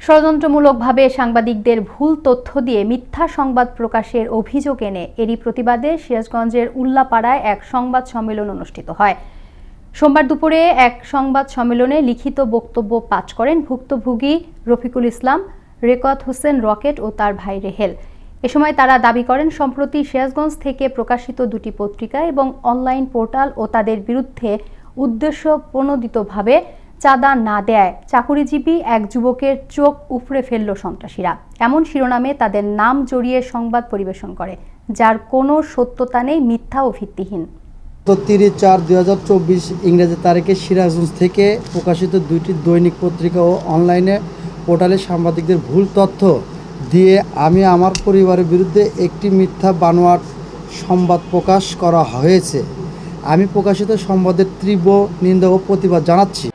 ষড়যন্ত্রমূলকভাবে সাংবাদিকদের ভুল তথ্য দিয়ে মিথ্যা সংবাদ প্রকাশের অভিযোগ এনে এরই প্রতিবাদে সিরাজগঞ্জের উল্লাপাড়ায় এক সংবাদ সম্মেলন অনুষ্ঠিত হয়। সোমবার দুপুরে এক সংবাদ সম্মেলনে লিখিত বক্তব্য পাঠ করেন ভুক্তভোগী রফিকুল ইসলাম, রেকত হোসেন রকেট ও তার ভাই রেহেল। এ সময় তারা দাবি করেন, সম্প্রতি সিরাজগঞ্জ থেকে প্রকাশিত দুটি পত্রিকা এবং অনলাইন পোর্টাল ও তাদের বিরুদ্ধে উদ্দেশ্য প্রণোদিতভাবে চাঁদা না দেয় চাকুরিজীবী এক যুবকের চোখ উপড়ে ফেলল সন্ত্রাসীরা। এমন শিরোনামে তাদের নাম জড়িয়ে সংবাদ পরিবেশন করে, যার কোনো সত্যতা নেই, মিথ্যা ও ভিত্তিহীন। তিরিশ চার দুই হাজার চব্বিশ ইংরেজি তারিখে সিরাজগঞ্জ থেকে প্রকাশিত দুইটি দৈনিক পত্রিকা ও অনলাইনে পোর্টালে সাংবাদিকদের ভুল তথ্য দিয়ে আমি আমার পরিবারের বিরুদ্ধে একটি মিথ্যা বানোয়াট সংবাদ প্রকাশ করা হয়েছে। আমি প্রকাশিত সংবাদের তীব্র নিন্দা ও প্রতিবাদ জানাচ্ছি।